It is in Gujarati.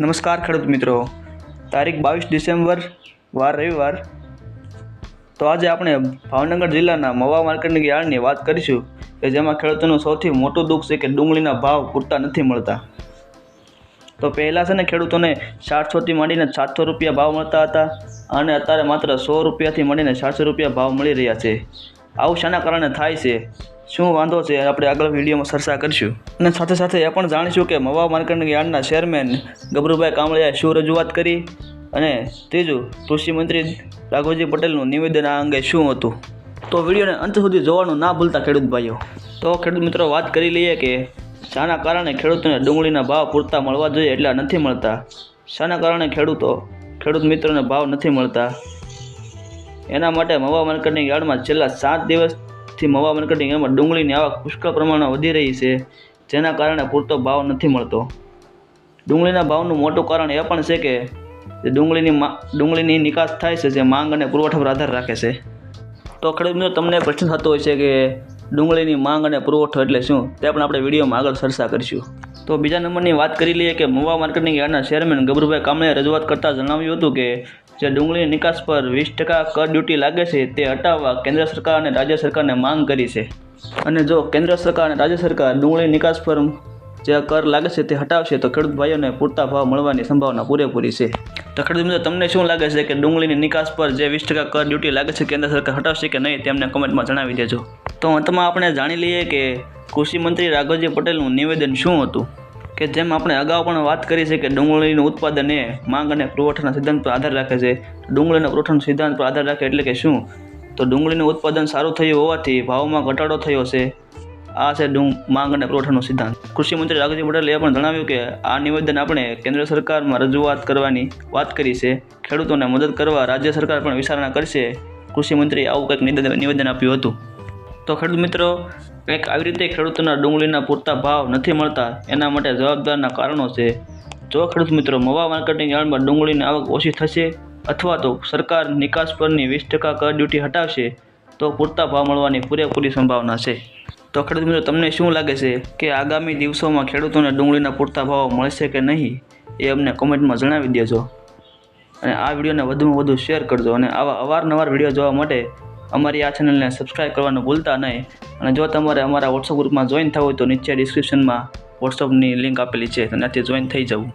નમસ્કાર ખેડૂત મિત્રો. તારીખ બાવીસ ડિસેમ્બર, વાર રવિવાર. તો આજે આપણે ભાવનગર જિલ્લાના મવા માર્કેટની યાર્ડની વાત કરીશું કે જેમાં ખેડૂતોનું સૌથી મોટું દુઃખ છે કે ડુંગળીના ભાવ પૂરતા નથી મળતા. તો પહેલાં છે ને ખેડૂતોને સાતસોથી માંડીને સાતસો રૂપિયા ભાવ મળતા હતા અને અત્યારે માત્ર સો રૂપિયાથી માંડીને સાતસો રૂપિયા ભાવ મળી રહ્યા છે. આવું શાના કારણે થાય છે? શું વાંધો છે? આપણે આગળ વિડીયોમાં ચર્ચા કરીશું. અને સાથે સાથે એ પણ જાણીશું કે મવા માર્કેટિંગ યાર્ડના ચેરમેન ગબરુભાઈ કામળિયાએ શું રજૂઆત કરી? અને ત્રીજું કૃષિમંત્રી રાઘવજી પટેલનું નિવેદન આ અંગે શું હતું? તો વિડીયોને અંત સુધી જોવાનું ના ભૂલતા ખેડૂત ભાઈઓ. તો ખેડૂત મિત્રો, વાત કરી લઈએ કે શાના કારણે ખેડૂતોને ડુંગળીના ભાવ પૂરતા મળવા જોઈએ એટલા નથી મળતા. શાના કારણે ખેડૂતો, ખેડૂત મિત્રોને ભાવ નથી મળતા. એના માટે મવા માર્કેટિંગ યાર્ડમાં છેલ્લા સાત દિવસથી મવા માર્કેટિંગ એમાં ડુંગળીની આવક પુષ્કળ પ્રમાણમાં વધી રહી છે, જેના કારણે પૂરતો ભાવ નથી મળતો. ડુંગળીના ભાવનું મોટું કારણ એ પણ છે કે ડુંગળીની ડુંગળીની નિકાસ થાય છે, જે માંગ અને પુરવઠા પર આધાર રાખે છે. તો ખેડૂત મિત્રો તમને પ્રશ્ન થતો હોય છે કે, ડુંગળીની માંગ અને પુરવઠો એટલે શું? તે પણ આપણે વિડીયોમાં આગળ ચર્ચા કરીશું. તો બીજા નંબરની વાત કરી લઈએ કે, મુવા માર્કેટિંગ યાર્ડના ચેરમેન ગબરુભાઈ કામળે રજૂઆત કરતાં જણાવ્યું હતું કે જે ડુંગળીની નિકાસ પર વીસ ટકા કર ડ્યુટી લાગે છે તે હટાવવા કેન્દ્ર સરકાર અને રાજ્ય સરકારને માંગ કરી છે. અને જો કેન્દ્ર સરકાર અને રાજ્ય સરકાર ડુંગળી નિકાસ પર જે કર લાગે છે તે હટાવશે, તો ખેડૂત ભાઈઓને પૂરતા ભાવ મળવાની સંભાવના પૂરેપૂરી છે. તો ખેડૂત મિત્રો, તમને શું લાગે છે કે ડુંગળીની નિકાસ પર જે વીસ ટકા કર ડ્યુટી લાગે છે કેન્દ્ર સરકાર હટાવશે કે નહીં તેમને કમેન્ટમાં જણાવી દેજો. તો અંતમાં આપણે જાણી લઈએ કે કૃષિ મંત્રી રાઘવજી પટેલનું નિવેદન શું હતું? કે જેમ આપણે અગાઉ પણ વાત કરી છે કે ડુંગળીનું ઉત્પાદન એ માંગ અને પુરવઠાના સિદ્ધાંત પર આધાર રાખે છે. ડુંગળીના પુરવઠાના સિદ્ધાંત પર આધાર રાખે એટલે કે શું? તો ડુંગળીનું ઉત્પાદન સારું થયું હોવાથી ભાવમાં ઘટાડો થયો છે. આ છે માંગ અને પુરવઠાનો સિદ્ધાંત. કૃષિ મંત્રી રાઘજી પટેલે એ પણ જણાવ્યું કે આ નિવેદન આપણે કેન્દ્ર સરકારમાં રજૂઆત કરવાની વાત કરી છે. ખેડૂતોને મદદ કરવા રાજ્ય સરકાર પણ વિચારણા કરશે. કૃષિ મંત્રીએ આવું કંઈક નિવેદન આપ્યું હતું. તો ખેડૂત મિત્રો કંઈક આવી રીતે ખેડૂતોના ડુંગળીના પૂરતા ભાવ નથી મળતા, એના માટે જવાબદારના કારણો છે. જો ખેડૂત મિત્રો, મવા માર્કેટિંગ યાર્ડમાં ડુંગળીની આવક ઓછી થશે અથવા તો સરકાર નિકાસ પરની વીસ ટકા કર ડ્યુટી હટાવશે, તો પૂરતા ભાવ મળવાની પૂરેપૂરી સંભાવના છે. તો ખેડૂત મિત્રો, તમને શું લાગે છે કે આગામી દિવસોમાં ખેડૂતોને ડુંગળીના પૂરતા ભાવ મળશે કે નહીં, એ અમને કોમેન્ટમાં જણાવી દેજો. અને આ વિડીયોને વધુમાં વધુ શેર કરજો અને આવા અવારનવાર વીડિયો જોવા માટે અમારી આ ચેનલને સબસ્ક્રાઈબ કરવાનું ભૂલતા નહીં. અને જો તમારે અમારા વોટ્સઅપ ગ્રુપમાં જોઈન થવું હોય તો નીચે ડિસ્ક્રિપ્શનમાં વોટ્સઅપની લિંક આપેલી છે તેનાથી જોઈન થઈ જવું.